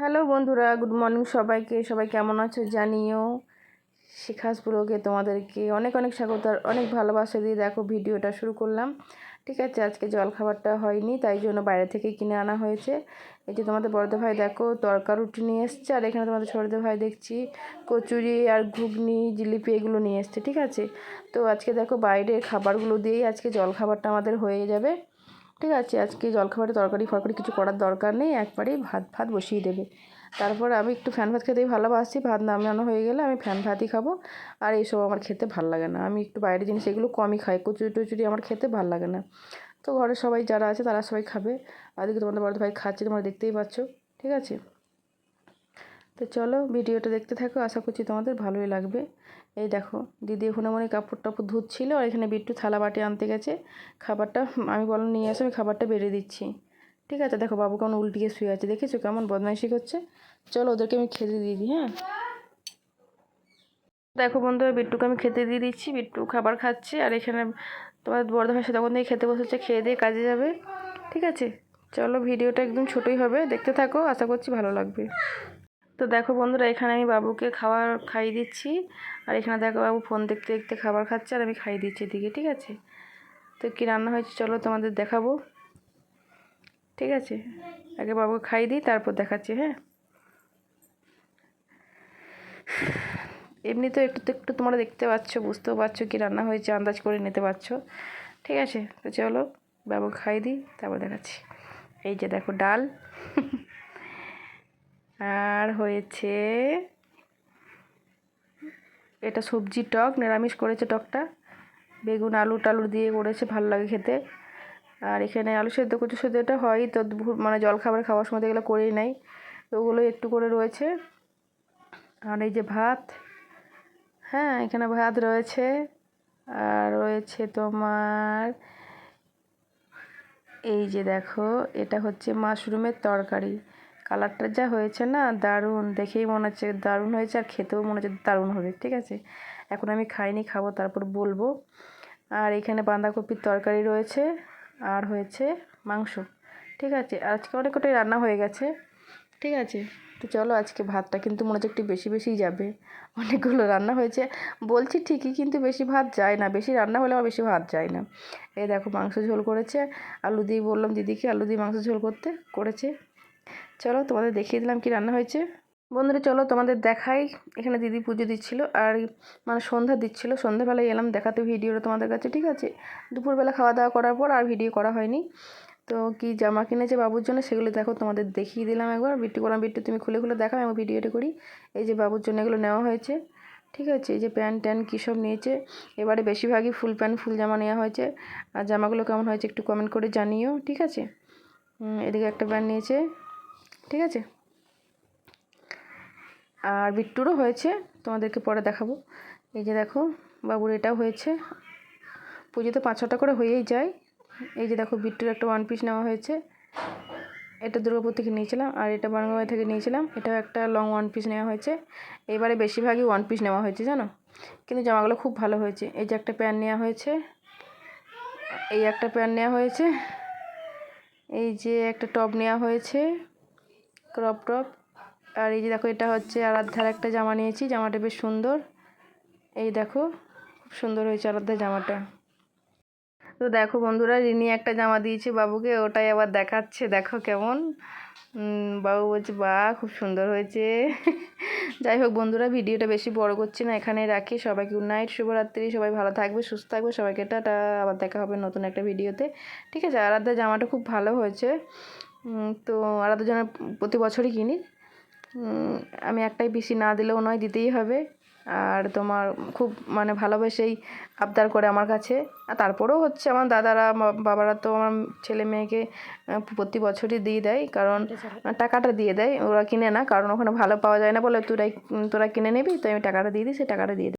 Hello বন্ধুরা, good morning সবাইকে। সবাই কেমন আছো জানিও? শিখাস ব্লগে তোমাদেরকে অনেক অনেক স্বাগত আর অনেক ভালোবাসা দিয়ে দেখো ভিডিওটা শুরু করলাম। ঠিক আছে, আজকে জলখাবারটা হয়নি, তাই জন্য বাইরে থেকে কিনে আনা হয়েছে। এই যে তোমাদের বড়দে ভাই দেখো তরকা রুটি নিয়ে এসছে, আর এখানে তোমাদের ছোটদে ভাই দেখছি কচুরি আর ঘুগনি, জিলিপি এগুলো নিয়ে এসছে, ঠিক আছে? তো আজকে দেখো বাইরের খাবারগুলো দিয়েই আজকে জলখাবারটা আমাদের হয়ে যাবে। ঠিক আছে, আজকে জলখাবারে তরকারি ফরকারি কিছু করার দরকার নেই, একবারেই ভাত ভাত বসিয়ে দেবে। তারপর আমি একটু ফ্যান ভাত খেতেই ভালোবাসি, ভাত নামানো হয়ে গেলে আমি ফ্যান ভাতই খাব। আর এইসব আমার খেতে ভালো লাগে না। আমি একটু বাইরের জিনিস এগুলো কমই খাই, কচুরি টুচুরি আমার খেতে ভালো লাগে না। তো ঘরের সবাই যারা আছে তারা সবাই খাবে। আজকে তোমাদের বড় ভাই খাচ্ছে, তোমরা দেখতেই পাচ্ছ, ঠিক আছে? তো চলো ভিডিওটা দেখতে থাকো, আশা করছি তোমাদের ভালোই লাগবে। এই দেখো, দিদি ওখানে মনে কাপড় টাপড় ধুচ্ছিলো আর এখানে বিট্টু থালা বাটি আনতে গেছে। খাবারটা, আমি বললাম, নিয়ে আসো আমি খাবারটা বেড়ে দিচ্ছি। ঠিক আছে, দেখো বাবু কেমন উল্টিয়ে শুয়ে আছে, দেখেছ? কেমন বদমাইশি করছে। চলো ওদেরকে আমি খেতে দিয়ে দিই হ্যাঁ? দেখো বন্ধুরা বিট্টুকে আমি খেতে দিয়ে দিচ্ছি। বিট্টু খাবার খাচ্ছে আর এখানে তোমার বড়দা ভাষা তখন থেকে খেতে বসেছে, খেয়ে দিয়ে কাজে যাবে। ঠিক আছে? চলো ভিডিওটা একদম ছোটোই হবে, দেখতে থাকো, আশা করছি ভালো লাগবে। তো দেখো বন্ধুরা, এখানে আমি বাবুকে খাবার খাইয়ে দিচ্ছি। আর এখানে দেখো বাবু ফোন দেখতে দেখতে খাবার খাচ্ছে আর আমি খাইয়ে দিচ্ছি এদিকে, ঠিক আছে? তো কী রান্না হয়েছে চলো তোমাদের দেখাবো। ঠিক আছে? আগে বাবুকে খাইয়ে দিই, তারপর দেখাচ্ছি হ্যাঁ? এমনি তো একটু একটু তোমরা দেখতে পাচ্ছ, বুঝতেও পারছ কি রান্না হয়েছে, আন্দাজ করে নিতে পারছ। ঠিক আছে? তো চলো বাবু খাইয়ে দিই, তারপর দেখাচ্ছি। এই যে দেখো ডাল। আর হয়েছে এটা সবজি টক, নিরামিষ করেছে টকটা। বেগুন, আলু টালু দিয়ে করেছে, ভালো লাগে খেতে। আর এখানে আলু সেদ্ধ কচু সেদ্ধ এটা হয় তো মানে জলখাবার খাওয়ার সময় এগুলো করেই নাই। তো ওগুলো একটু করে রয়েছে। আর এই যে ভাত হ্যাঁ এখানে ভাত রয়েছে। আর রয়েছে তোমার এই যে দেখো, এটা হচ্ছে মাশরুমের তরকারি। কালারটা যা হয়েছে না, দারুণ। দেখেই মনে হচ্ছে দারুণ হয়েছে আর খেতেও মনে হচ্ছে দারুণ হবে, ঠিক আছে? এখন আমি খাইনি, খাব, তারপর বলব। আর এখানে বাঁধাকপির তরকারি রয়েছে আর হয়েছে মাংস, ঠিক আছে? আজকে অনেক কটাই রান্না হয়ে গেছে, ঠিক আছে? তো চলো আজকে ভাতটা কিন্তু মনে হচ্ছে একটু বেশি বেশিই যাবে। অনেকগুলো রান্না হয়েছে। বলছি ঠিকই, কিন্তু বেশি ভাত যায় না। বেশি রান্না হলে আমার বেশি ভাত যায় না। এই দেখো মাংস ঝোল করেছে। আলু দিয়ে বললাম দিদিকে, আলু দিয়ে মাংস ঝোল করতে করেছে। চলো তোমাদের দেখিয়ে দিলাম কি রান্না হয়েছে। বন্ধুরা, চলো তোমাদের দেখাই। এখানে দিদি পুজো দিচ্ছিল আর মানে সন্ধ্যা দিচ্ছিল। সন্ধ্যাবেলায় এলাম দেখাতে ভিডিওটা তোমাদের কাছে, ঠিক আছে? দুপুরবেলা খাওয়া দাওয়া করার পর আর ভিডিও করা হয়নি। তো কি জামা কিনেছে বাবুর জন্য সেগুলো দেখো, তোমাদের দেখিয়ে দিলাম একবার। বিট্টু করলাম বিট্টু তুমি খুলে খুলে দেখাও, আমি ভিডিওটা করি। এই যে বাবুর জন্য এগুলো নেওয়া হয়েছে, ঠিক আছে? এই যে প্যান্ট ট্যান্ট কী সব নিয়েছে। এবারে বেশিরভাগই ফুল প্যান্ট, ফুল জামা নেওয়া হয়েছে। আর জামাগুলো কেমন হয়েছে একটু কমেন্ট করে জানিও, ঠিক আছে? এদিকে একটা প্যান্ট নিয়েছে। ঠিক আছে? আর বিট্টুরও হয়েছে, তোমাদেরকে পরে দেখাবো। এই যে দেখো, বাবুর এটাও হয়েছে। পুজোতে পাঁচ ছটা করে হয়েই যায়। এই যে দেখো, বিট্টুর একটা ওয়ান পিস নেওয়া হয়েছে। এটা দুর্গাপুর থেকে নিয়েছিলাম, আর এটা বানগাঁও থেকে নিয়েছিলাম। এটাও একটা লং ওয়ান পিস নেওয়া হয়েছে। এবারে বেশিরভাগই ওয়ান পিস নেওয়া হয়েছে, জানো? কিন্তু জামাগুলো খুব ভালো হয়েছে। এই যে একটা প্যান্ট নেওয়া হয়েছে। এই একটা প্যান্ট নেওয়া হয়েছে। এই যে একটা টপ নেওয়া হয়েছে। Crop top. আর এই যে দেখো, এটা হচ্ছে আরাধ্যার একটা জামা নিয়েছি। জামাটা বেশ সুন্দর। এই দেখো, খুব সুন্দর হয়েছে আরাধ্যার জামাটা। তো দেখো বন্ধুরা, রিনি একটা জামা দিয়েছে বাবুকে, ওটাই আবার দেখাচ্ছে। দেখো কেমন। বাবু বলছে, বা, খুব সুন্দর হয়েছে। যাই হোক বন্ধুরা, ভিডিওটা বেশি বড় করছি না এখানে রাখি। সবাইকে গুড নাইট শুভরাত্রি। সবাই ভালো থাকবে, সুস্থ থাকবে। সবাইকে টাটা। আবার দেখা হবে নতুন একটা ভিডিওতে। ঠিক আছে আরাধ্যা জামাটা খুব ভালো হয়েছে। তো আরাধ্যার জন্য প্রতি বছরই কিনি। আমি একটাই পিসি না দিলেও নয় দিতেই হবে। আর তোমার খুব মানে ভালোবেসেই আবদার করে আমার কাছে। আর তারপরেও হচ্ছে আমার দাদারা বাবারা তো আমার ছেলে মেয়েকে প্রতি বছরই দিয়ে দেয়। কারণ টাকাটা দিয়ে দেয় ওরা কিনে না। কারণ ওখানে ভালো পাওয়া যায় না বলে তোরাই তোরা কিনে নিবি? তো আমি টাকাটা দিয়ে দিই সেই টাকাটা দিয়ে দিই